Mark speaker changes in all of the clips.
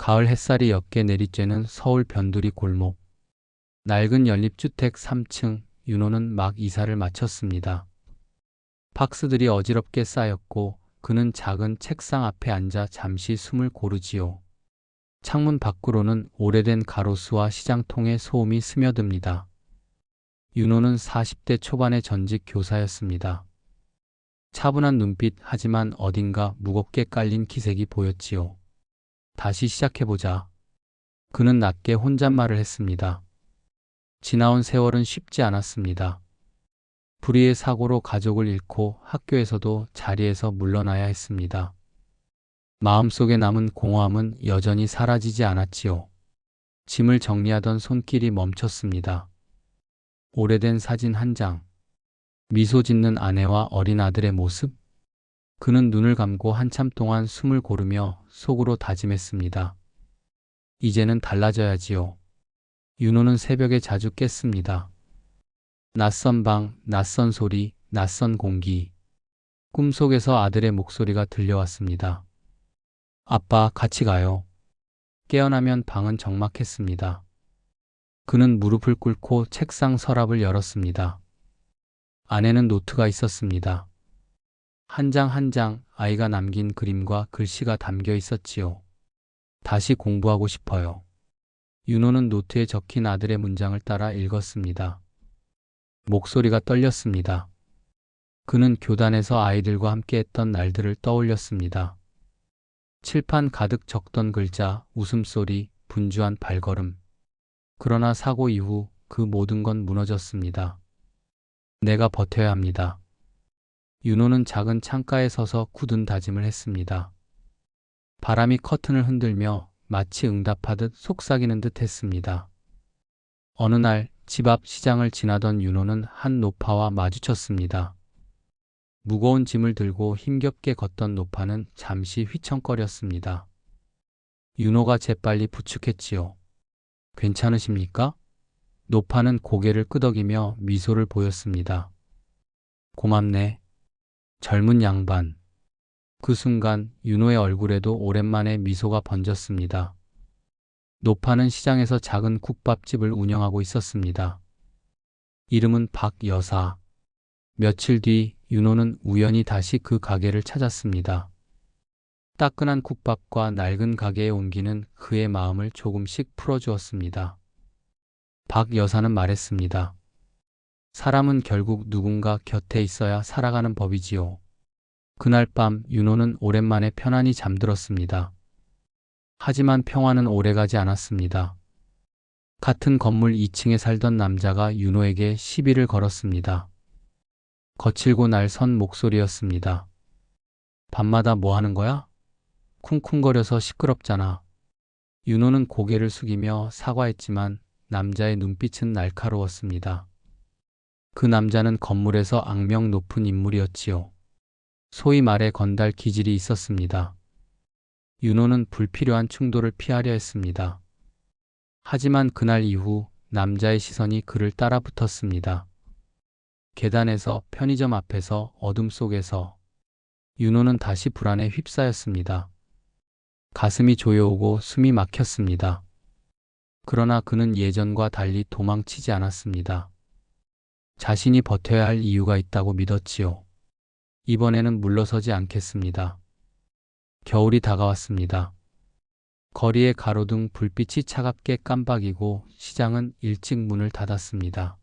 Speaker 1: 가을 햇살이 옅게 내리쬐는 서울 변두리 골목. 낡은 연립주택 3층, 윤호는 막 이사를 마쳤습니다. 박스들이 어지럽게 쌓였고 그는 작은 책상 앞에 앉아 잠시 숨을 고르지요. 창문 밖으로는 오래된 가로수와 시장통의 소음이 스며듭니다. 윤호는 40대 초반의 전직 교사였습니다. 차분한 눈빛 하지만 어딘가 무겁게 깔린 기색이 보였지요. 다시 시작해보자. 그는 낮게 혼잣말을 했습니다. 지나온 세월은 쉽지 않았습니다. 불의의 사고로 가족을 잃고 학교에서도 자리에서 물러나야 했습니다. 마음속에 남은 공허함은 여전히 사라지지 않았지요. 짐을 정리하던 손길이 멈췄습니다. 오래된 사진 한 장. 미소 짓는 아내와 어린 아들의 모습? 그는 눈을 감고 한참 동안 숨을 고르며 속으로 다짐했습니다. 이제는 달라져야지요. 윤호는 새벽에 자주 깼습니다. 낯선 방, 낯선 소리, 낯선 공기. 꿈속에서 아들의 목소리가 들려왔습니다. 아빠, 같이 가요. 깨어나면 방은 적막했습니다. 그는 무릎을 꿇고 책상 서랍을 열었습니다. 안에는 노트가 있었습니다. 한 장 한 장 아이가 남긴 그림과 글씨가 담겨 있었지요. 다시 공부하고 싶어요. 윤호는 노트에 적힌 아들의 문장을 따라 읽었습니다. 목소리가 떨렸습니다. 그는 교단에서 아이들과 함께 했던 날들을 떠올렸습니다. 칠판 가득 적던 글자, 웃음소리, 분주한 발걸음. 그러나 사고 이후 그 모든 건 무너졌습니다. 내가 버텨야 합니다. 윤호는 작은 창가에 서서 굳은 다짐을 했습니다. 바람이 커튼을 흔들며 마치 응답하듯 속삭이는 듯 했습니다. 어느 날 집 앞 시장을 지나던 윤호는 한 노파와 마주쳤습니다. 무거운 짐을 들고 힘겹게 걷던 노파는 잠시 휘청거렸습니다. 윤호가 재빨리 부축했지요. 괜찮으십니까? 노파는 고개를 끄덕이며 미소를 보였습니다. 고맙네. 젊은 양반. 그 순간 윤호의 얼굴에도 오랜만에 미소가 번졌습니다. 노파는 시장에서 작은 국밥집을 운영하고 있었습니다. 이름은 박여사. 며칠 뒤 윤호는 우연히 다시 그 가게를 찾았습니다. 따끈한 국밥과 낡은 가게의 온기는 그의 마음을 조금씩 풀어주었습니다. 박 여사는 말했습니다. 사람은 결국 누군가 곁에 있어야 살아가는 법이지요. 그날 밤 윤호는 오랜만에 편안히 잠들었습니다. 하지만 평화는 오래가지 않았습니다. 같은 건물 2층에 살던 남자가 윤호에게 시비를 걸었습니다. 거칠고 날선 목소리였습니다. 밤마다 뭐 하는 거야? 쿵쿵거려서 시끄럽잖아. 윤호는 고개를 숙이며 사과했지만 남자의 눈빛은 날카로웠습니다. 그 남자는 건물에서 악명 높은 인물이었지요. 소위 말해 건달 기질이 있었습니다. 윤호는 불필요한 충돌을 피하려 했습니다. 하지만 그날 이후 남자의 시선이 그를 따라 붙었습니다. 계단에서 편의점 앞에서 어둠 속에서 윤호는 다시 불안에 휩싸였습니다. 가슴이 조여오고 숨이 막혔습니다. 그러나 그는 예전과 달리 도망치지 않았습니다. 자신이 버텨야 할 이유가 있다고 믿었지요. 이번에는 물러서지 않겠습니다. 겨울이 다가왔습니다. 거리의 가로등 불빛이 차갑게 깜박이고 시장은 일찍 문을 닫았습니다.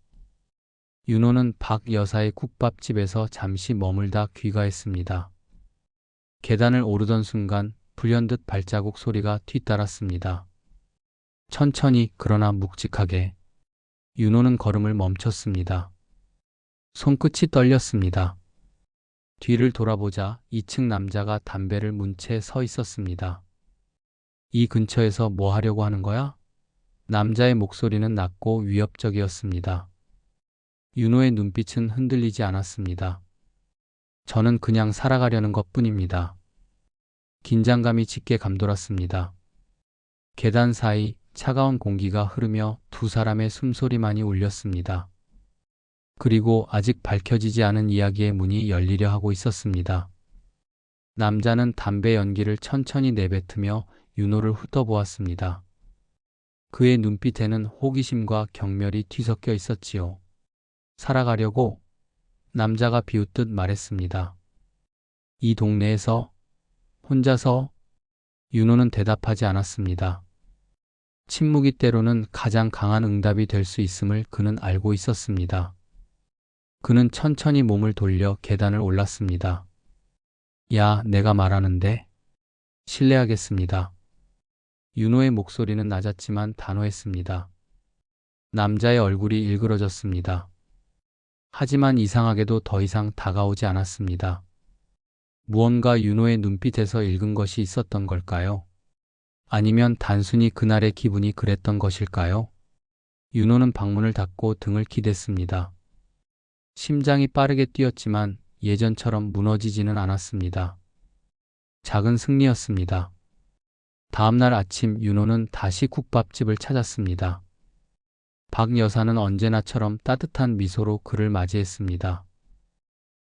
Speaker 1: 윤호는 박 여사의 국밥집에서 잠시 머물다 귀가했습니다. 계단을 오르던 순간 불현듯 발자국 소리가 뒤따랐습니다. 천천히 그러나 묵직하게 윤호는 걸음을 멈췄습니다. 손끝이 떨렸습니다. 뒤를 돌아보자 2층 남자가 담배를 문 채 서 있었습니다. 이 근처에서 뭐 하려고 하는 거야? 남자의 목소리는 낮고 위협적이었습니다. 윤호의 눈빛은 흔들리지 않았습니다. 저는 그냥 살아가려는 것 뿐입니다. 긴장감이 짙게 감돌았습니다. 계단 사이 차가운 공기가 흐르며 두 사람의 숨소리만이 울렸습니다. 그리고 아직 밝혀지지 않은 이야기의 문이 열리려 하고 있었습니다. 남자는 담배 연기를 천천히 내뱉으며 윤호를 훑어보았습니다. 그의 눈빛에는 호기심과 경멸이 뒤섞여 있었지요. 살아가려고 남자가 비웃듯 말했습니다. 이 동네에서 혼자서 윤호는 대답하지 않았습니다. 침묵이 때로는 가장 강한 응답이 될 수 있음을 그는 알고 있었습니다. 그는 천천히 몸을 돌려 계단을 올랐습니다. 야, 내가 말하는데. 실례하겠습니다. 윤호의 목소리는 낮았지만 단호했습니다. 남자의 얼굴이 일그러졌습니다. 하지만 이상하게도 더 이상 다가오지 않았습니다. 무언가 윤호의 눈빛에서 읽은 것이 있었던 걸까요? 아니면 단순히 그날의 기분이 그랬던 것일까요? 윤호는 방문을 닫고 등을 기댔습니다. 심장이 빠르게 뛰었지만 예전처럼 무너지지는 않았습니다. 작은 승리였습니다. 다음날 아침 윤호는 다시 국밥집을 찾았습니다. 박 여사는 언제나처럼 따뜻한 미소로 그를 맞이했습니다.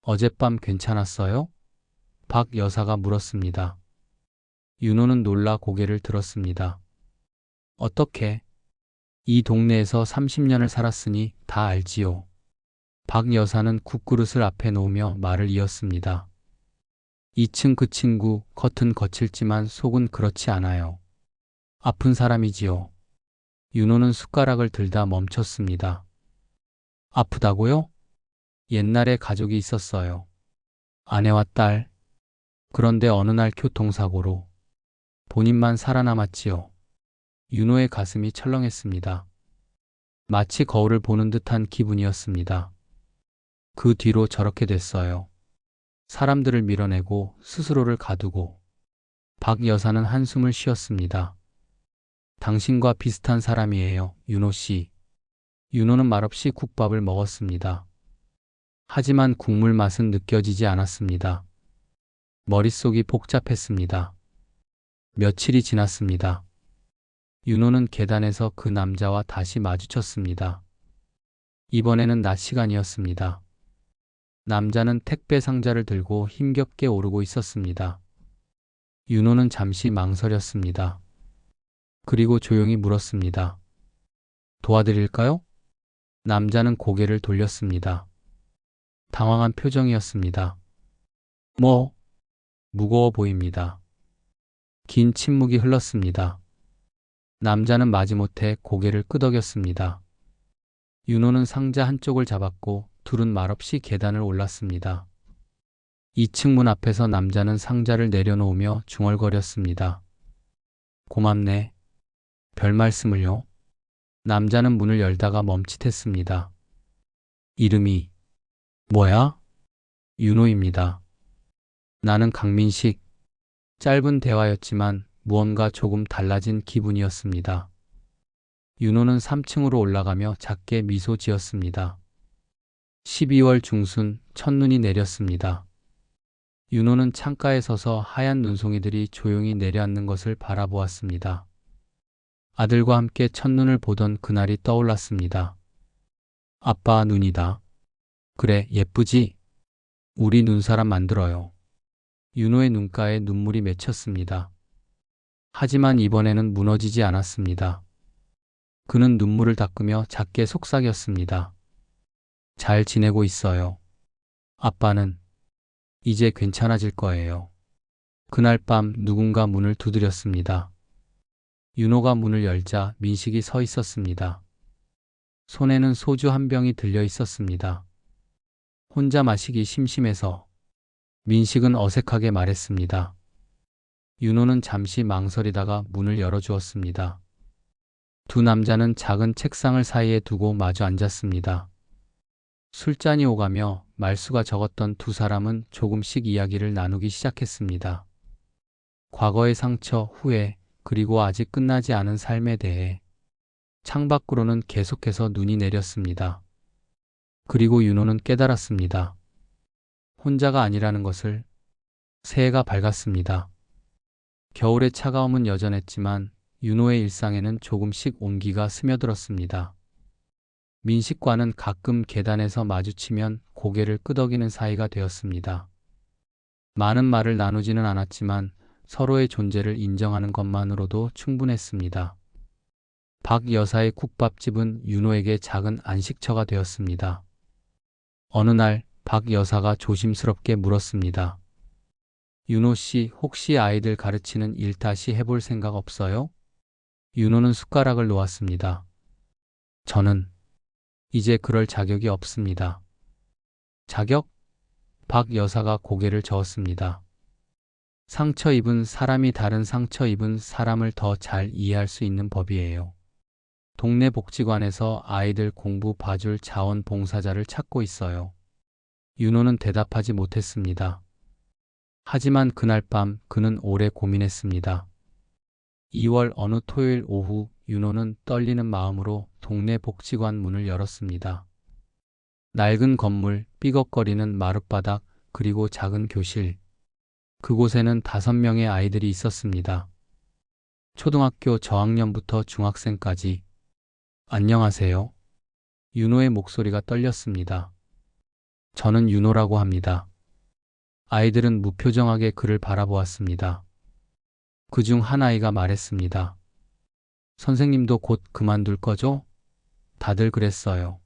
Speaker 1: 어젯밤 괜찮았어요? 박 여사가 물었습니다. 윤호는 놀라 고개를 들었습니다. 어떻게? 이 동네에서 30년을 살았으니 다 알지요. 박 여사는 국그릇을 앞에 놓으며 말을 이었습니다. 2층 그 친구 겉은 거칠지만 속은 그렇지 않아요. 아픈 사람이지요. 윤호는 숟가락을 들다 멈췄습니다. 아프다고요? 옛날에 가족이 있었어요. 아내와 딸. 그런데 어느 날 교통사고로 본인만 살아남았지요. 윤호의 가슴이 철렁했습니다. 마치 거울을 보는 듯한 기분이었습니다. 그 뒤로 저렇게 됐어요. 사람들을 밀어내고 스스로를 가두고 박 여사는 한숨을 쉬었습니다. 당신과 비슷한 사람이에요, 윤호 씨. 윤호는 말없이 국밥을 먹었습니다. 하지만 국물 맛은 느껴지지 않았습니다. 머릿속이 복잡했습니다. 며칠이 지났습니다. 윤호는 계단에서 그 남자와 다시 마주쳤습니다. 이번에는 낮 시간이었습니다. 남자는 택배 상자를 들고 힘겹게 오르고 있었습니다. 윤호는 잠시 망설였습니다. 그리고 조용히 물었습니다. 도와드릴까요? 남자는 고개를 돌렸습니다. 당황한 표정이었습니다. 뭐? 무거워 보입니다. 긴 침묵이 흘렀습니다. 남자는 마지못해 고개를 끄덕였습니다. 윤호는 상자 한쪽을 잡았고 둘은 말없이 계단을 올랐습니다. 2층 문 앞에서 남자는 상자를 내려놓으며 중얼거렸습니다. 고맙네. 별 말씀을요. 남자는 문을 열다가 멈칫했습니다. 이름이 뭐야? 윤호입니다. 나는 강민식. 짧은 대화였지만 무언가 조금 달라진 기분이었습니다. 윤호는 3층으로 올라가며 작게 미소 지었습니다. 12월 중순 첫눈이 내렸습니다. 윤호는 창가에 서서 하얀 눈송이들이 조용히 내려앉는 것을 바라보았습니다. 아들과 함께 첫눈을 보던 그날이 떠올랐습니다. 아빠 눈이다. 그래, 예쁘지? 우리 눈사람 만들어요. 윤호의 눈가에 눈물이 맺혔습니다. 하지만 이번에는 무너지지 않았습니다. 그는 눈물을 닦으며 작게 속삭였습니다. 잘 지내고 있어요. 아빠는 이제 괜찮아질 거예요. 그날 밤 누군가 문을 두드렸습니다. 윤호가 문을 열자 민식이 서 있었습니다. 손에는 소주 한 병이 들려 있었습니다. 혼자 마시기 심심해서 민식은 어색하게 말했습니다. 윤호는 잠시 망설이다가 문을 열어주었습니다. 두 남자는 작은 책상을 사이에 두고 마주 앉았습니다. 술잔이 오가며 말수가 적었던 두 사람은 조금씩 이야기를 나누기 시작했습니다. 과거의 상처, 후회, 그리고 아직 끝나지 않은 삶에 대해 창밖으로는 계속해서 눈이 내렸습니다. 그리고 윤호는 깨달았습니다. 혼자가 아니라는 것을 새해가 밝았습니다. 겨울의 차가움은 여전했지만 윤호의 일상에는 조금씩 온기가 스며들었습니다. 민식과는 가끔 계단에서 마주치면 고개를 끄덕이는 사이가 되었습니다. 많은 말을 나누지는 않았지만 서로의 존재를 인정하는 것만으로도 충분했습니다. 박 여사의 국밥집은 윤호에게 작은 안식처가 되었습니다. 어느 날 박 여사가 조심스럽게 물었습니다. 윤호 씨, 혹시 아이들 가르치는 일 다시 해볼 생각 없어요? 윤호는 숟가락을 놓았습니다. 저는 이제 그럴 자격이 없습니다. 자격? 박 여사가 고개를 저었습니다. 상처 입은 사람이 다른 상처 입은 사람을 더 잘 이해할 수 있는 법이에요. 동네 복지관에서 아이들 공부 봐줄 자원 봉사자를 찾고 있어요. 윤호는 대답하지 못했습니다. 하지만 그날 밤 그는 오래 고민했습니다. 2월 어느 토요일 오후 윤호는 떨리는 마음으로 동네 복지관 문을 열었습니다. 낡은 건물, 삐걱거리는 마룻바닥, 그리고 작은 교실. 그곳에는 다섯 명의 아이들이 있었습니다. 초등학교 저학년부터 중학생까지. 안녕하세요. 윤호의 목소리가 떨렸습니다. 저는 윤호라고 합니다. 아이들은 무표정하게 그를 바라보았습니다. 그중 한 아이가 말했습니다. 선생님도 곧 그만둘 거죠? 다들 그랬어요.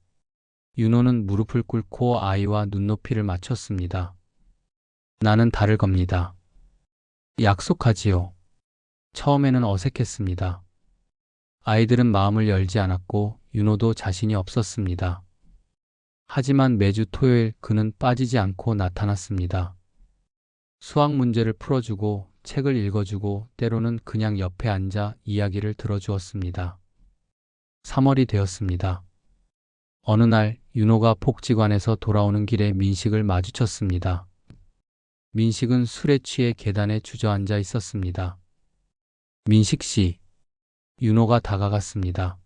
Speaker 1: 윤호는 무릎을 꿇고 아이와 눈높이를 맞췄습니다. 나는 다를 겁니다. 약속하지요. 처음에는 어색했습니다. 아이들은 마음을 열지 않았고 윤호도 자신이 없었습니다. 하지만 매주 토요일 그는 빠지지 않고 나타났습니다. 수학 문제를 풀어주고 책을 읽어주고 때로는 그냥 옆에 앉아 이야기를 들어주었습니다. 3월이 되었습니다. 어느 날 윤호가 복지관에서 돌아오는 길에 민식을 마주쳤습니다. 민식은 술에 취해 계단에 주저앉아 있었습니다. 민식 씨. 윤호가 다가갔습니다.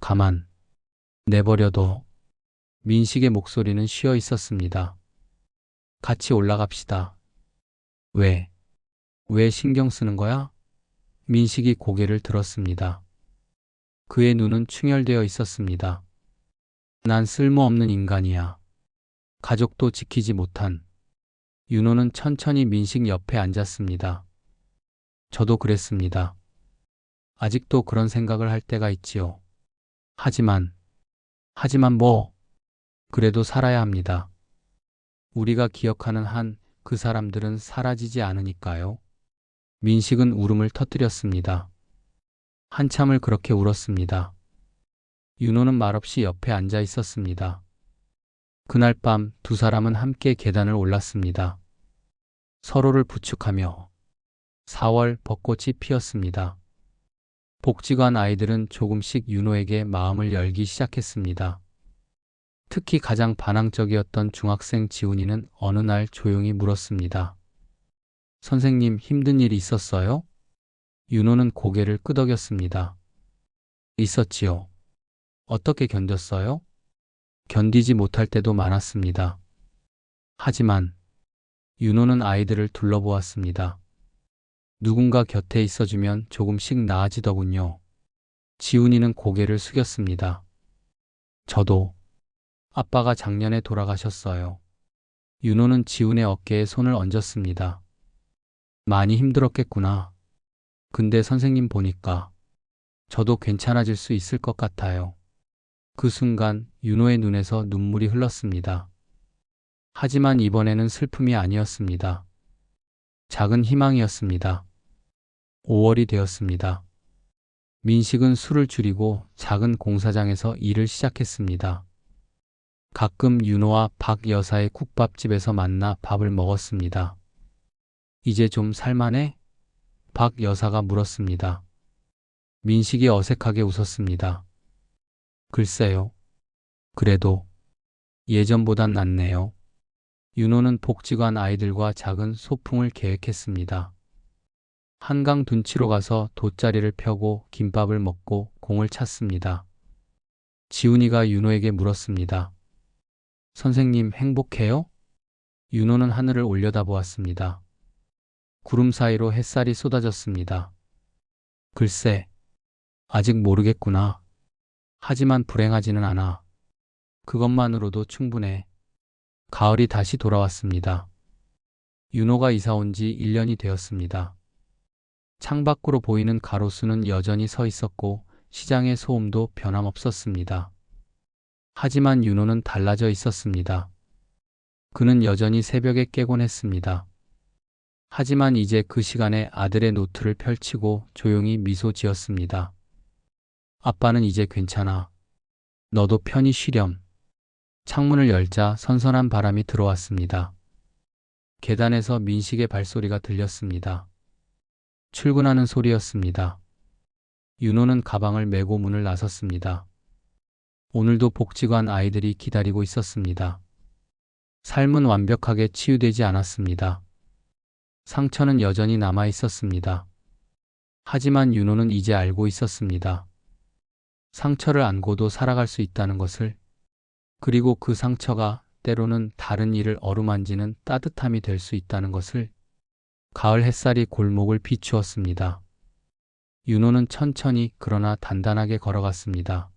Speaker 1: 가만. 내버려둬. 민식의 목소리는 쉬어 있었습니다. 같이 올라갑시다. 왜? 왜 신경 쓰는 거야? 민식이 고개를 들었습니다. 그의 눈은 충혈되어 있었습니다. 난 쓸모없는 인간이야. 가족도 지키지 못한. 윤호는 천천히 민식 옆에 앉았습니다. 저도 그랬습니다. 아직도 그런 생각을 할 때가 있지요. 하지만, 하지만 뭐, 그래도 살아야 합니다. 우리가 기억하는 한 그 사람들은 사라지지 않으니까요. 민식은 울음을 터뜨렸습니다. 한참을 그렇게 울었습니다. 윤호는 말없이 옆에 앉아 있었습니다. 그날 밤 두 사람은 함께 계단을 올랐습니다. 서로를 부축하며 4월 벚꽃이 피었습니다. 복지관 아이들은 조금씩 윤호에게 마음을 열기 시작했습니다. 특히 가장 반항적이었던 중학생 지훈이는 어느 날 조용히 물었습니다. 선생님 힘든 일이 있었어요? 윤호는 고개를 끄덕였습니다. 있었지요. 어떻게 견뎠어요? 견디지 못할 때도 많았습니다. 하지만 윤호는 아이들을 둘러보았습니다. 누군가 곁에 있어주면 조금씩 나아지더군요. 지훈이는 고개를 숙였습니다. 저도 아빠가 작년에 돌아가셨어요. 윤호는 지훈의 어깨에 손을 얹었습니다. 많이 힘들었겠구나. 근데 선생님 보니까 저도 괜찮아질 수 있을 것 같아요. 그 순간 윤호의 눈에서 눈물이 흘렀습니다. 하지만 이번에는 슬픔이 아니었습니다. 작은 희망이었습니다. 5월이 되었습니다. 민식은 술을 줄이고 작은 공사장에서 일을 시작했습니다. 가끔 윤호와 박 여사의 국밥집에서 만나 밥을 먹었습니다. 이제 좀 살만해? 박 여사가 물었습니다. 민식이 어색하게 웃었습니다. 글쎄요. 그래도 예전보단 낫네요. 윤호는 복지관 아이들과 작은 소풍을 계획했습니다. 한강 둔치로 가서 돗자리를 펴고 김밥을 먹고 공을 찼습니다. 지훈이가 윤호에게 물었습니다. 선생님 행복해요? 윤호는 하늘을 올려다보았습니다. 구름 사이로 햇살이 쏟아졌습니다. 글쎄, 아직 모르겠구나. 하지만 불행하지는 않아. 그것만으로도 충분해. 가을이 다시 돌아왔습니다. 윤호가 이사 온 지 1년이 되었습니다. 창밖으로 보이는 가로수는 여전히 서 있었고 시장의 소음도 변함없었습니다. 하지만 윤호는 달라져 있었습니다. 그는 여전히 새벽에 깨곤 했습니다. 하지만 이제 그 시간에 아들의 노트를 펼치고 조용히 미소 지었습니다. 아빠는 이제 괜찮아. 너도 편히 쉬렴. 창문을 열자 선선한 바람이 들어왔습니다. 계단에서 민식의 발소리가 들렸습니다. 출근하는 소리였습니다. 윤호는 가방을 메고 문을 나섰습니다. 오늘도 복지관 아이들이 기다리고 있었습니다. 삶은 완벽하게 치유되지 않았습니다. 상처는 여전히 남아 있었습니다. 하지만 윤호는 이제 알고 있었습니다. 상처를 안고도 살아갈 수 있다는 것을, 그리고 그 상처가 때로는 다른 일을 어루만지는 따뜻함이 될 수 있다는 것을, 가을 햇살이 골목을 비추었습니다. 윤호는 천천히 그러나 단단하게 걸어갔습니다.